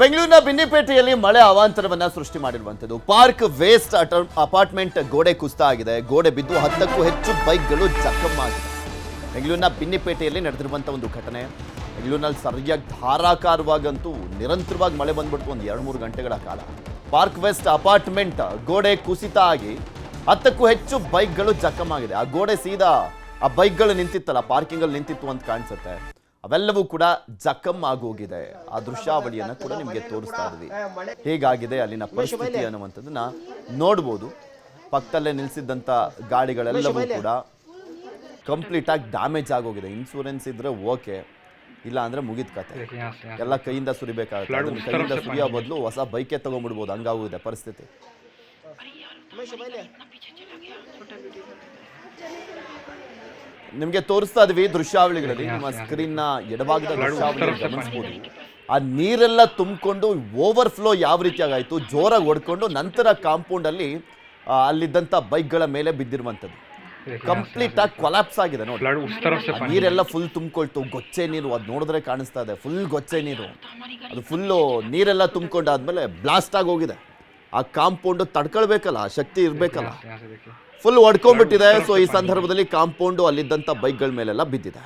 ಬೆಂಗಳೂರಿನ ಬಿನ್ನಿಪೇಟೆಯಲ್ಲಿ ಮಳೆ ಅವಾಂತರವನ್ನ ಸೃಷ್ಟಿ ಮಾಡಿರುವಂಥದ್ದು. ಪಾರ್ಕ್ ವೇಸ್ಟ್ ಅಪಾರ್ಟ್ಮೆಂಟ್ ಗೋಡೆ ಕುಸಿತ ಆಗಿದೆ ಗೋಡೆ ಬಿದ್ದು ಹತ್ತಕ್ಕೂ ಹೆಚ್ಚು ಬೈಕ್ಗಳು ಜಖಮ್ಮಾಗಿದೆ ಬೆಂಗಳೂರಿನ ಬಿನ್ನಿಪೇಟೆಯಲ್ಲಿ ನಡೆದಿರುವಂಥ ಒಂದು ಘಟನೆ. ಬೆಂಗಳೂರಿನಲ್ಲಿ ಸರಿಯಾಗಿ ಧಾರಾಕಾರವಾಗಂತೂ ನಿರಂತರವಾಗಿ ಮಳೆ ಬಂದ್ಬಿಡ್ತು ಒಂದು ಎರಡು ಮೂರು ಗಂಟೆಗಳ ಕಾಲ. ಪಾರ್ಕ್ ವೆಸ್ಟ್ ಅಪಾರ್ಟ್ಮೆಂಟ್ ಗೋಡೆ ಕುಸಿತ ಆಗಿ ಹತ್ತಕ್ಕೂ ಹೆಚ್ಚು ಬೈಕ್ಗಳು ಜಖಮ್ಮಾಗಿದೆ ಆ ಗೋಡೆ ಸೀದಾ ಆ ಬೈಕ್ಗಳು ನಿಂತಿತ್ತಲ್ಲ, ಪಾರ್ಕಿಂಗಲ್ಲಿ ನಿಂತಿತ್ತು ಅಂತ ಕಾಣಿಸುತ್ತೆ. ಅವೆಲ್ಲವೂ ಕೂಡ ಜಖಮ್ ಆಗೋಗಿದೆ. ಆ ದೃಶ್ಯಾವಳಿಯನ್ನ ಕೂಡ ನಿಮಗೆ ತೋರಿಸ್ತಾ ಇದ್ವಿ. ಹೇಗಾಗಿದೆ ಅಲ್ಲಿನ ಪರಿಸ್ಥಿತಿ ಅನ್ನುವಂಥದ್ದನ್ನ ನೋಡ್ಬೋದು. ಪಕ್ಕದಲ್ಲೇ ನಿಲ್ಸಿದ್ದಂಥ ಗಾಡಿಗಳೆಲ್ಲವೂ ಕೂಡ ಕಂಪ್ಲೀಟ್ ಆಗಿ ಡ್ಯಾಮೇಜ್ ಆಗೋಗಿದೆ. ಇನ್ಶೂರೆನ್ಸ್ ಇದ್ರೆ ಓಕೆ ಇಲ್ಲ ಅಂದ್ರೆ ಮುಗಿದ ಕತೆ. ಎಲ್ಲ ಕೈಯಿಂದ ಸುರಿಬೇಕಾಗುತ್ತೆ. ಅದನ್ನು ಕೈಯಿಂದ ಸುರಿಯೋ ಬದಲು ಹೊಸ ಬೈಕೇ ತಗೊಂಡ್ಬಿಡ್ಬೋದು. ಹಂಗಾಗೋಗಿದೆ ಪರಿಸ್ಥಿತಿ. ನಿಮಗೆ ತೋರಿಸ್ತಾ ಇದ್ವಿ ದೃಶ್ಯಾವಳಿಗಳಲ್ಲಿ. ನಿಮ್ಮ ಸ್ಕ್ರೀನ್ನ ಎಡಭಾಗದ ದೃಶ್ಯಾವಳಿ ಗಮನಿಸ್ಬೋದು ಆ ನೀರೆಲ್ಲ ತುಂಬಿಕೊಂಡು ಓವರ್ ಫ್ಲೋ ಯಾವ ರೀತಿಯಾಗಾಯಿತು? ಜೋರಾಗಿ ಹೊಡ್ಕೊಂಡು ನಂತರ ಕಾಂಪೌಂಡ್ ಅಲ್ಲಿ ಅಲ್ಲಿದ್ದಂತ ಬೈಕ್ಗಳ ಮೇಲೆ ಬಿದ್ದಿರುವಂತದ್ದು ಕಂಪ್ಲೀಟ್ ಆಗಿ ಕೊಲಾಪ್ಸ್ ಆಗಿದೆ ನೋಡಿ. ನೀರೆಲ್ಲ ಫುಲ್ ತುಂಬಿಕೊಳ್ತು. ಗೊಚ್ಚೆ ನೀರು ಅದು ನೋಡಿದ್ರೆ ಕಾಣಿಸ್ತಾ ಇದೆ. ಫುಲ್ ಗೊಚ್ಚೆ ನೀರು. ಅದು ಫುಲ್ಲು ನೀರೆಲ್ಲ ತುಂಬಿಕೊಂಡಾದ್ಮೇಲೆ ಬ್ಲಾಸ್ಟ್ ಆಗಿ ಹೋಗಿದೆ. ಆ ಕಾಂಪೌಂಡ್ ತಡ್ಕೊಳ್ಬೇಕಲ್ಲ ಶಕ್ತಿ ಇರಬೇಕಲ್ಲ. ಫುಲ್ ಹೊಡ್ಕೊಂಡ್ಬಿಟ್ಟಿದೆ. ಸೊ ಈ ಸಂದರ್ಭದಲ್ಲಿ ಕಾಂಪೌಂಡ್ ಅಲ್ಲಿದ್ದಂಥ ಬೈಕ್ಗಳ ಮೇಲೆಲ್ಲ ಬಿದ್ದಿದೆ.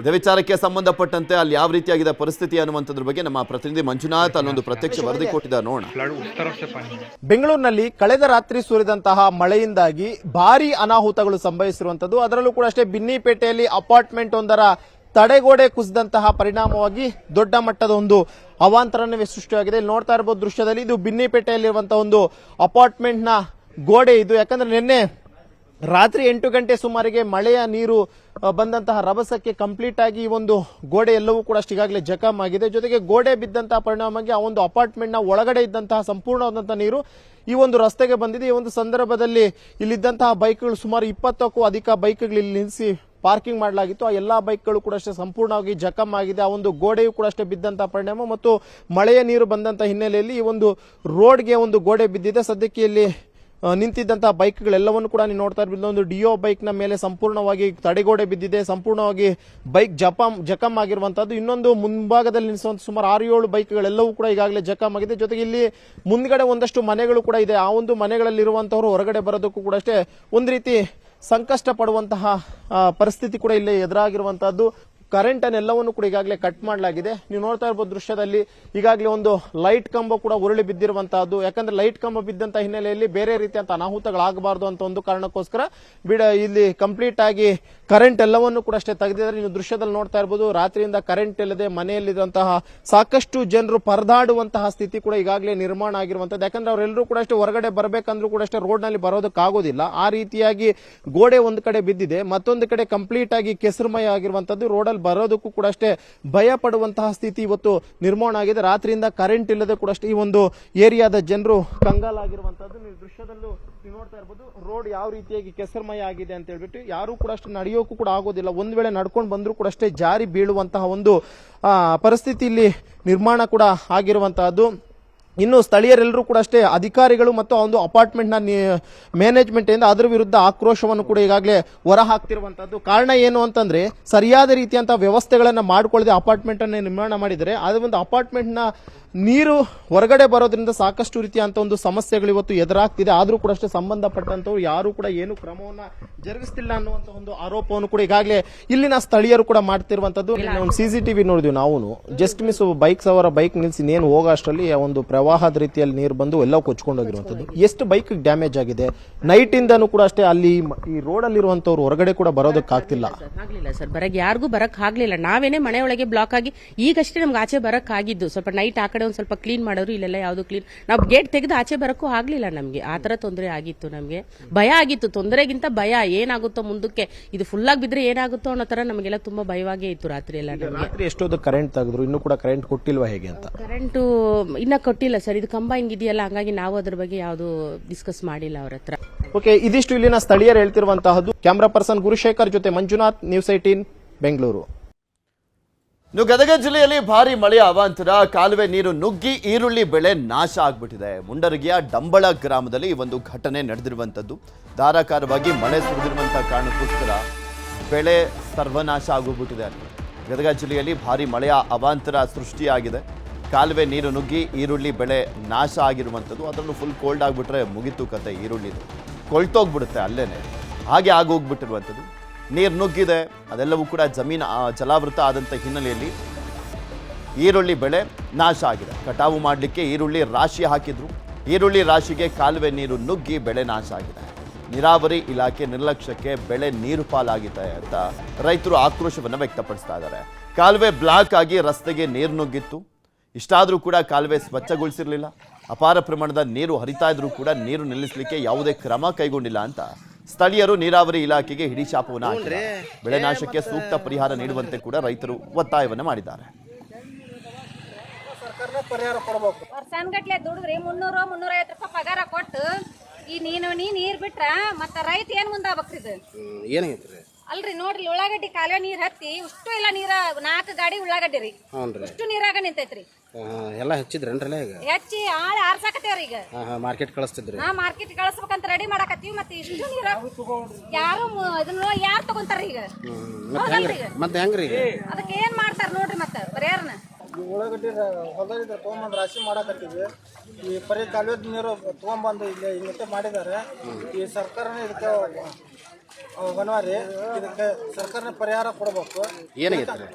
ಇದೇ ವಿಚಾರಕ್ಕೆ ಸಂಬಂಧಪಟ್ಟಂತೆ ಅಲ್ಲಿ ಯಾವ ರೀತಿಯಾಗಿದೆ ಪರಿಸ್ಥಿತಿ ಅನ್ನುವಂಥದ್ರ ಬಗ್ಗೆ ನಮ್ಮ ಪ್ರತಿನಿಧಿ ಮಂಜುನಾಥ್ ಅಲ್ಲೊಂದು ಪ್ರತ್ಯಕ್ಷ ವರದಿ ಕೊಟ್ಟಿದ್ದ ನೋಡ ಬೆಂಗಳೂರಿನಲ್ಲಿ ಕಳೆದ ರಾತ್ರಿ ಸುರಿದಂತಹ ಮಳೆಯಿಂದಾಗಿ ಭಾರಿ ಅನಾಹುತಗಳು ಸಂಭವಿಸಿರುವಂತದ್ದು ಅದರಲ್ಲೂ ಕೂಡ ಅಷ್ಟೇ ಬಿನ್ನಿಪೇಟೆಯಲ್ಲಿ ಅಪಾರ್ಟ್ಮೆಂಟ್ ಒಂದರ ತಡೆಗೋಡೆ ಕುಸಿದಂತಹ ಪರಿಣಾಮವಾಗಿ ದೊಡ್ಡ ಮಟ್ಟದ ಒಂದು ಅವಾಂತರವೇ ಸೃಷ್ಟಿಯಾಗಿದೆ. ಇಲ್ಲಿ ನೋಡ್ತಾ ಇರಬಹುದು ದೃಶ್ಯದಲ್ಲಿ ಇದು ಬಿನ್ನಿಪೇಟೆಯಲ್ಲಿರುವಂತಹ ಒಂದು ಅಪಾರ್ಟ್ಮೆಂಟ್ನ ಗೋಡೆ ಇದು. ಯಾಕಂದ್ರೆ ನಿನ್ನೆ ರಾತ್ರಿ ಎಂಟು ಗಂಟೆ ಸುಮಾರಿಗೆ ಮಳೆಯ ನೀರು ಬಂದಂತಹ ರಭಸಕ್ಕೆ ಕಂಪ್ಲೀಟ್ ಆಗಿ ಈ ಒಂದು ಗೋಡೆ ಎಲ್ಲವೂ ಕೂಡ ಅಷ್ಟು ಈಗಾಗಲೇ ಜಖಮ್ ಆಗಿದೆ. ಜೊತೆಗೆ ಗೋಡೆ ಬಿದ್ದಂತಹ ಪರಿಣಾಮವಾಗಿ ಆ ಒಂದು ಅಪಾರ್ಟ್ಮೆಂಟ್ನ ಒಳಗಡೆ ಇದ್ದಂತಹ ಸಂಪೂರ್ಣವಾದಂತಹ ನೀರು ಈ ಒಂದು ರಸ್ತೆಗೆ ಬಂದಿದೆ. ಈ ಒಂದು ಸಂದರ್ಭದಲ್ಲಿ ಇಲ್ಲಿದ್ದಂತಹ ಬೈಕ್ಗಳು ಸುಮಾರು ಇಪ್ಪತ್ತಕ್ಕೂ ಅಧಿಕ ಬೈಕ್ಗಳು ಇಲ್ಲಿ ನಿಲ್ಲಿಸಿ ಪಾರ್ಕಿಂಗ್ ಮಾಡಲಾಗಿತ್ತು. ಆ ಎಲ್ಲಾ ಬೈಕ್ಗಳು ಕೂಡ ಅಷ್ಟೇ ಸಂಪೂರ್ಣವಾಗಿ ಜಖಮ್ ಆಗಿದೆ. ಆ ಒಂದು ಗೋಡೆಯು ಕೂಡ ಅಷ್ಟೇ ಬಿದ್ದಂತಹ ಪರಿಣಾಮ ಮತ್ತು ಮಳೆಯ ನೀರು ಬಂದಂತಹ ಹಿನ್ನೆಲೆಯಲ್ಲಿ ಈ ಒಂದು ರೋಡ್ಗೆ ಒಂದು ಗೋಡೆ ಬಿದ್ದಿದೆ. ಸದ್ಯಕ್ಕೆ ಇಲ್ಲಿ ನಿಂತಿದ್ದಂತಹ ಬೈಕ್ಗಳೆಲ್ಲವನ್ನು ಕೂಡ ನೀವು ನೋಡ್ತಾ ಇರ್ಬೋದು. ಒಂದು ಡಿಯೋ ಬೈಕ್ನ ಮೇಲೆ ಸಂಪೂರ್ಣವಾಗಿ ತಡೆಗೋಡೆ ಬಿದ್ದಿದೆ. ಸಂಪೂರ್ಣವಾಗಿ ಬೈಕ್ ಜಪಂ ಜಖಮ್ ಆಗಿರುವಂತಹದ್ದು. ಇನ್ನೊಂದು ಮುಂಭಾಗದಲ್ಲಿ ನಿಲ್ಲಿಸುವಂತ ಸುಮಾರು ಆರು ಏಳು ಬೈಕ್ಗಳೆಲ್ಲವೂ ಕೂಡ ಈಗಾಗಲೇ ಜಖಮ್ ಆಗಿದೆ. ಜೊತೆಗೆ ಇಲ್ಲಿ ಮುಂದ್ಗಡೆ ಒಂದಷ್ಟು ಮನೆಗಳು ಕೂಡ ಇದೆ. ಆ ಒಂದು ಮನೆಗಳಲ್ಲಿರುವಂತಹವರು ಹೊರಗಡೆ ಬರೋದಕ್ಕೂ ಕೂಡ ಅಷ್ಟೇ ಒಂದು ರೀತಿ ಸಂಕಷ್ಟ ಪಡುವಂತಹ ಪರಿಸ್ಥಿತಿ ಕೂಡ ಇಲ್ಲಿ ಎದುರಾಗಿರುವಂತಹದ್ದು. ಕರೆಂಟ್ ಅನ್ನೆಲ್ಲವನ್ನು ಕೂಡ ಈಗಾಗಲೇ ಕಟ್ ಮಾಡಲಾಗಿದೆ. ನೀವು ನೋಡ್ತಾ ಇರಬಹುದು ದೃಶ್ಯದಲ್ಲಿ ಈಗಾಗಲೇ ಒಂದು ಲೈಟ್ ಕಂಬ ಕೂಡ ಉರುಳಿ ಬಿದ್ದಿರುವಂತಹದ್ದು. ಯಾಕಂದ್ರೆ ಲೈಟ್ ಕಂಬ ಬಿದ್ದಂತ ಹಿನ್ನೆಲೆಯಲ್ಲಿ ಬೇರೆ ರೀತಿಯಂತ ಅನಾಹುತಗಳಾಗಬಾರದು ಅಂತ ಒಂದು ಕಾರಣಕ್ಕೋಸ್ಕರ, ಬಿಡ ಇಲ್ಲಿ ಕಂಪ್ಲೀಟ್ ಆಗಿ ಕರೆಂಟ್ ಎಲ್ಲವನ್ನು ಕೂಡ ಅಷ್ಟೇ ತೆಗೆದಿದ್ದಾರೆ. ನೀವು ದೃಶ್ಯದಲ್ಲಿ ನೋಡ್ತಾ ಇರ್ಬೋದು, ರಾತ್ರಿಯಿಂದ ಕರೆಂಟ್ ಇಲ್ಲದೆ ಮನೆಯಲ್ಲಿದ್ದಂತಹ ಸಾಕಷ್ಟು ಜನರು ಪರದಾಡುವಂತಹ ಸ್ಥಿತಿ ಕೂಡ ಈಗಾಗಲೇ ನಿರ್ಮಾಣ ಆಗಿರುವಂತದ್ದು ಯಾಕಂದ್ರೆ ಅವರೆಲ್ಲರೂ ಕೂಡ ಅಷ್ಟೇ ಹೊರಗಡೆ ಬರಬೇಕಂದ್ರೂ ಕೂಡ ಅಷ್ಟೇ ರೋಡ್ನಲ್ಲಿ ಬರೋದಕ್ಕಾಗೋದಿಲ್ಲ ಆ ರೀತಿಯಾಗಿ ಗೋಡೆ ಒಂದು ಕಡೆ ಬಿದ್ದಿದೆ. ಮತ್ತೊಂದು ಕಡೆ ಕಂಪ್ಲೀಟ್ ಆಗಿ ಕೆಸರುಮಯ ಆಗಿರುವಂತದ್ದು ಅಲ್ಲಿ ಬರೋದಕ್ಕೂ ಕೂಡ ಅಷ್ಟೇ ಭಯ ಪಡುವಂತಹ ಸ್ಥಿತಿ ಇವತ್ತು ನಿರ್ಮಾಣ ಆಗಿದೆ. ರಾತ್ರಿಯಿಂದ ಕರೆಂಟ್ ಇಲ್ಲದೆ ಕೂಡ ಅಷ್ಟೇ ಈ ಒಂದು ಏರಿಯಾದ ಜನರು ಕಂಗಾಲಾಗಿರುವಂತದ್ದು ನೀವು ದೃಶ್ಯದಲ್ಲೂ ನೋಡ್ತಾ ಇರ್ಬೋದು, ರೋಡ್ ಯಾವ ರೀತಿಯಾಗಿ ಕೆಸರುಮಯ ಆಗಿದೆ ಅಂತ ಹೇಳ್ಬಿಟ್ಟು ಯಾರು ಕೂಡ ಅಷ್ಟು ಕೂಡ ಆಗೋದಿಲ್ಲ. ಒಂದ್ ವೇಳೆ ನಡ್ಕೊಂಡು ಬಂದರೂ ಕೂಡ ಅಷ್ಟೇ ಜಾರಿ ಬೀಳುವಂತಹ ಒಂದು ಪರಿಸ್ಥಿತಿ ಇಲ್ಲಿ ನಿರ್ಮಾಣ ಕೂಡ ಆಗಿರುವಂತಹದ್ದು. ಇನ್ನು ಸ್ಥಳೀಯರೆಲ್ಲರೂ ಕೂಡ ಅಷ್ಟೇ ಅಧಿಕಾರಿಗಳು ಮತ್ತು ಆ ಒಂದು ಅಪಾರ್ಟ್ಮೆಂಟ್ನ ಮ್ಯಾನೇಜ್ಮೆಂಟ್ ಇಂದ ಅದರ ವಿರುದ್ಧ ಆಕ್ರೋಶವನ್ನು ಕೂಡ ಈಗಾಗಲೇ ಹೊರ ಹಾಕ್ತಿರುವಂತದ್ದು ಕಾರಣ ಏನು ಅಂತಂದ್ರೆ ಸರಿಯಾದ ರೀತಿಯಂಥ ವ್ಯವಸ್ಥೆಗಳನ್ನು ಮಾಡಿಕೊಳ್ಳದೆ ಅಪಾರ್ಟ್ಮೆಂಟ್ ಅನ್ನು ನಿರ್ಮಾಣ ಮಾಡಿದರೆ ಅದು ಒಂದು ಅಪಾರ್ಟ್ಮೆಂಟ್ನ ನೀರು ಹೊರಗಡೆ ಬರೋದ್ರಿಂದ ಸಾಕಷ್ಟು ರೀತಿಯಂತ ಒಂದು ಸಮಸ್ಯೆಗಳು ಇವತ್ತು ಎದುರಾಗ್ತಿದೆ. ಆದರೂ ಕೂಡ ಅಷ್ಟೇ ಸಂಬಂಧಪಟ್ಟಂಥವ್ರು ಯಾರು ಕೂಡ ಏನು ಕ್ರಮವನ್ನ ಜರುಗಿಸ್ತಿಲ್ಲ ಅನ್ನುವಂತ ಒಂದು ಆರೋಪವನ್ನು ಕೂಡ ಈಗಾಗಲೇ ಇಲ್ಲಿನ ಸ್ಥಳೀಯರು ಕೂಡ ಮಾಡ್ತಿರುವಂತದ್ದು ಒಂದು ವಿ ನೋಡಿದ್ವಿ ನಾವು. ಜಸ್ಟ್ ಮಿಸ್ ಬೈಕ್ಸ್ ಅವರ ಬೈಕ್ ನಿಲ್ಸಿ ಏನು ಹೋಗೋ ಅಷ್ಟರಲ್ಲಿ ಒಂದು ಒಂದು ಪ್ರವಾಹದ ರೀತಿಯಲ್ಲಿ ನೀರು ಬಂದು ಎಲ್ಲ ಕೊಚ್ಕೊಂಡೋಗಿರುವಂಥದ್ದು. ಎಷ್ಟು ಬೈಕ್ ಡ್ಯಾಮೇಜ್ ಆಗಿದೆ? ನೈಟ್ ಇಂದನೂ ಕೂಡ ಅಷ್ಟೇ ಅಲ್ಲಿ ಈ ರೋಡ್ ಅಲ್ಲಿರುವಂತವ್ರು ಹೊರಗಡೆ ಕೂಡ ಬರೋದಕ್ಕಾಗ್ತಿಲ್ಲ ಆಗ್ಲಿಲ್ಲ ಸರ್. ಬರಕ್ ಯಾರಿಗೂ ಬರಕ್ ಆಗ್ಲಿಲ್ಲ. ನಾವೇನೆ ಮನೆಯೊಳಗೆ ಬ್ಲಾಕ್ ಆಗಿ ಈಗಷ್ಟೇ ನಮ್ಗೆ ಆಚೆ ಬರಕ್ ಆಗಿದ್ದು. ಸ್ವಲ್ಪ ನೈಟ್ ಆ ಕಡೆ ಒಂದ್ ಸ್ವಲ್ಪ ಕ್ಲೀನ್ ಮಾಡೋರು ಇಲ್ಲೆಲ್ಲ ಯಾವ್ದು ಕ್ಲೀನ್ ನಾವು ಗೇಟ್ ತೆಗೆದು ಆಚೆ ಬರಕ್ಕೂ ಆಗ್ಲಿಲ್ಲ ನಮ್ಗೆ. ಆ ತರ ತೊಂದರೆ ಆಗಿತ್ತು ನಮ್ಗೆ. ಭಯ ಆಗಿತ್ತು. ತೊಂದರೆಗಿಂತ ಭಯ. ಏನಾಗುತ್ತೋ ಮುಂದಕ್ಕೆ? ಇದು ಫುಲ್ ಆಗಿ ಬಿದ್ರೆ ಏನಾಗುತ್ತೋ ಅನ್ನೋ ತರ ನಮಗೆಲ್ಲ ತುಂಬಾ ಭಯವಾಗೇ ಇತ್ತು ರಾತ್ರಿ ಎಲ್ಲ ನಮ್ಗೆ. ರಾತ್ರಿ ಎಷ್ಟೊಂದು ಕರೆಂಟ್ ತೆಗೆದ್ರು? ಇನ್ನೂ ಕೂಡ ಕರೆಂಟ್ ಕೊಟ್ಟಿಲ್ವಾ ಹೇಗೆ ಅಂತ? ಕರೆಂಟು ಇನ್ನ ಕೊಟ್ಟಿಲ್ಲ ಸರ್ ಇದು ಕಂಬೈನ್ ಇದೆಯಲ್ಲ ಹಂಗಾಗಿ ನಾವು ಅದ್ರ ಬಗ್ಗೆ ಯಾವ್ದು ಡಿಸ್ಕಸ್ ಮಾಡಿಲ್ಲ ಅವ್ರ ಹತ್ರ. ಓಕೆ ಇದಿಷ್ಟು ಇಲ್ಲಿನ ಸ್ಥಳೀಯರು ಹೇಳ್ತಿರುವಂತಹದ್ದು. ಕ್ಯಾಮ್ರಾ ಪರ್ಸನ್ ಗುರುಶೇಖರ್ ಜೊತೆ ಮಂಜುನಾಥ್ ನ್ಯೂಸ್ ಏಟೀನ್ ಬೆಂಗಳೂರು ಇನ್ನು ಗದಗ ಜಿಲ್ಲೆಯಲ್ಲಿ ಭಾರಿ ಮಳೆಯ ಅವಾಂತರ. ಕಾಲುವೆ ನೀರು ನುಗ್ಗಿ ಈರುಳ್ಳಿ ಬೆಳೆ ನಾಶ ಆಗ್ಬಿಟ್ಟಿದೆ. ಮುಂಡರಗಿಯ ಡಂಬಳ ಗ್ರಾಮದಲ್ಲಿ ಈ ಒಂದು ಘಟನೆ ನಡೆದಿರುವಂಥದ್ದು ಧಾರಾಕಾರವಾಗಿ ಮಳೆ ಸುರಿದಿರುವಂತಹ ಕಾರಣಕ್ಕೋಸ್ಕರ ಬೆಳೆ ಸರ್ವನಾಶ ಆಗೋಗ್ಬಿಟ್ಟಿದೆ. ಗದಗ ಜಿಲ್ಲೆಯಲ್ಲಿ ಭಾರಿ ಮಳೆಯ ಅವಾಂತರ ಸೃಷ್ಟಿಯಾಗಿದೆ. ಕಾಲುವೆ ನೀರು ನುಗ್ಗಿ ಈರುಳ್ಳಿ ಬೆಳೆ ನಾಶ ಆಗಿರುವಂಥದ್ದು. ಅದನ್ನು ಫುಲ್ ಕೋಲ್ಡ್ ಆಗಿಬಿಟ್ರೆ ಮುಗಿತು ಕತೆ ಈರುಳ್ಳಿದು ಕೊಳ್ತೋಗ್ಬಿಡುತ್ತೆ ಅಲ್ಲೇ ಹಾಗೆ ಆಗೋಗ್ಬಿಟ್ಟಿರುವಂಥದ್ದು. ನೀರು ನುಗ್ಗಿದೆ, ಅದೆಲ್ಲವೂ ಕೂಡ ಜಮೀನು ಜಲಾವೃತ ಆದಂಥ ಹಿನ್ನೆಲೆಯಲ್ಲಿ ಈರುಳ್ಳಿ ಬೆಳೆ ನಾಶ ಆಗಿದೆ. ಕಟಾವು ಮಾಡಲಿಕ್ಕೆ ಈರುಳ್ಳಿ ರಾಶಿ ಹಾಕಿದ್ರು. ಈರುಳ್ಳಿ ರಾಶಿಗೆ ಕಾಲುವೆ ನೀರು ನುಗ್ಗಿ ಬೆಳೆ ನಾಶ ಆಗಿದೆ. ನೀರಾವರಿ ಇಲಾಖೆ ನಿರ್ಲಕ್ಷ್ಯಕ್ಕೆ ಬೆಳೆ ನೀರು ಪಾಲಾಗಿದೆ ಅಂತ ರೈತರು ಆಕ್ರೋಶವನ್ನು ವ್ಯಕ್ತಪಡಿಸ್ತಾ ಇದ್ದಾರೆ. ಕಾಲುವೆ ಬ್ಲಾಕ್ ಆಗಿ ರಸ್ತೆಗೆ ನೀರು ನುಗ್ಗಿತ್ತು. ಇಷ್ಟಾದರೂ ಕೂಡ ಕಾಲುವೆ ಸ್ವಚ್ಛಗೊಳಿಸಿರಲಿಲ್ಲ. ಅಪಾರ ಪ್ರಮಾಣದ ನೀರು ಹರಿತಾ ಇದ್ರೂ ಕೂಡ ನೀರು ನಿಲ್ಲಿಸಲಿಕ್ಕೆ ಯಾವುದೇ ಕ್ರಮ ಕೈಗೊಂಡಿಲ್ಲ ಅಂತ ಸ್ಥಳೀಯರು ನೀರಾವರಿ ಇಲಾಖೆಗೆ ಹಿಡಿಶಾಪವನ್ನು ಹಾಕಿದ್ದಾರೆ. ಬೆಳೆ ನಾಶಕ್ಕೆ ಸೂಕ್ತ ಪರಿಹಾರ ನೀಡುವಂತೆ ಕೂಡ ರೈತರು ಒತ್ತಾಯವನ್ನು ಮಾಡಿದ್ದಾರೆ. ಸರ್ಕಾರನೇ ಪರಿಹಾರ ಕೊಡಬೇಕು ವರ್ಷಾನ್ಗಟ್ಲೆ ದುಡಿದ್ರಿ ಮುನ್ನೂರು ಮುನ್ನೂರ ಐವತ್ತು ರೂಪಾಯಿ ಪಗಾರ ಕೊಟ್ಟು ಈ ನೀನು ನೀ ನೀರ್ ಬಿಟ್ರ ಮತ್ತ ರೈತ ಏನ್ ಮುಂದಾಗ್ಬೇಕ್ರಿ ಇದು? ಏನಾಗೈತ್ರಿ? ಅಲ್ರಿ ನೋಡ್ರಿ ಉಳ್ಳಾಗಡ್ಡಿ ಕಾಲುವೆ ನೀರ್ ಹತ್ತಿ ಇಷ್ಟು ಇಲ್ಲ ನೀರ ನಾಲ್ಕು ಗಾಡಿ ಉಳ್ಳಾಗಡ್ಡಿ ರೀ. ಉಷ್ಟು ರೀ ಇಷ್ಟು ನೀರಾಗ ನಿಂತೈತ್ರಿ. ಎಲ್ಲ ಹಚ್ಚಿದ್ರೇನ್ರಲ್ಲ ಈಗ? ಹೆಚ್ಚಿ ಆಳ್ ಆರ್ಸಾಕತ್ತೇವ್ರಿ ಈಗ. ಹಾಂ ಹಾಂ ಮಾರ್ಕೆಟ್ ಕಳಿಸ್ತಿದ್ರಿ. ನಾ ಮಾರ್ಕೆಟ್ ಕಳಿಸ್ಬೇಕಂತ ರೆಡಿ ಮಾಡಾಕತ್ತೀವಿ ಮತ್ತೆ ಇಷ್ಟು ನೀರ ಯಾರು ಮು- ಇದನ್ನ ಯಾರು ತಗೊಂತಾರ್ರಿ ಈಗ? ಮತ್ತೆ ಹೆಂಗ್ರಿ? ಮತ್ತೆ ಹೆಂಗ್ರಿ ಈಗ? ಅದಕ್ಕೆ ಏನ್ ಮಾಡ್ತಾರ ನೋಡ್ರಿ ಮತ್ತೆ ಪರಿಹಾರನ ಈ ಉಳ್ಳಾಗಡ್ಡಿ ಹೊಲದಿಂದ ತೊಗೊಂಬಂದು ರಾಶಿ ಮಾಡಾಕತ್ತೀವಿ. ಈ ಪರಿ ಕಾಲುವೆ ನೀರು ತೊಗೊಂಬಂದು ಇಲ್ಲಿ ಹಿಂಗತೆ ಮಾಡಿದ್ದಾರೆ ಈ ಸರ್ಕಾರನೇ ಇದಕ್ಕೆ ಬನವಾರಿ ಇದಕ್ಕೆ ಸರ್ಕಾರನೇ ಪರಿಹಾರ ಕೊಡಬೇಕು. ಏನಾಗೈತ್ರಿ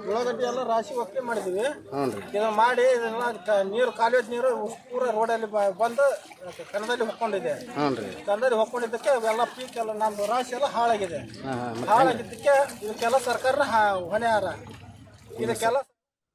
ಉಳ್ಳಾಗಡ್ಡಿ ಎಲ್ಲ ರಾಶಿ ಒಕ್ಕೆ ಮಾಡಿದ್ವಿ ಹ್ಞೂ ರೀ ಇದನ್ನ ಮಾಡಿ ಇದನ್ನ ಕ- ನೀರು ಕಾಲೇಜ್ ನೀರು ಪೂರ ರೋಡಲ್ಲಿ ಬ- ಬಂದು ಕನ್ನದಲ್ಲಿ ಹೊಕ್ಕೊಂಡಿದೆ. ಹ್ಞೂ ರೀ ಹೊಕ್ಕೊಂಡಿದ್ದಕ್ಕೆ ಅವೆಲ್ಲ ಪೀಕ್ ಎಲ್ಲ ನಮ್ದು ರಾಶಿ ಎಲ್ಲ ಹಾಳಾಗಿದೆ. ಹಾಳಾಗಿದ್ದಕ್ಕೆ ಇದಕ್ಕೆಲ್ಲ ಸರ್ಕಾರನ ಹಾ- ಹೊಣೆಯಾರ ಇದಕ್ಕೆಲ್ಲ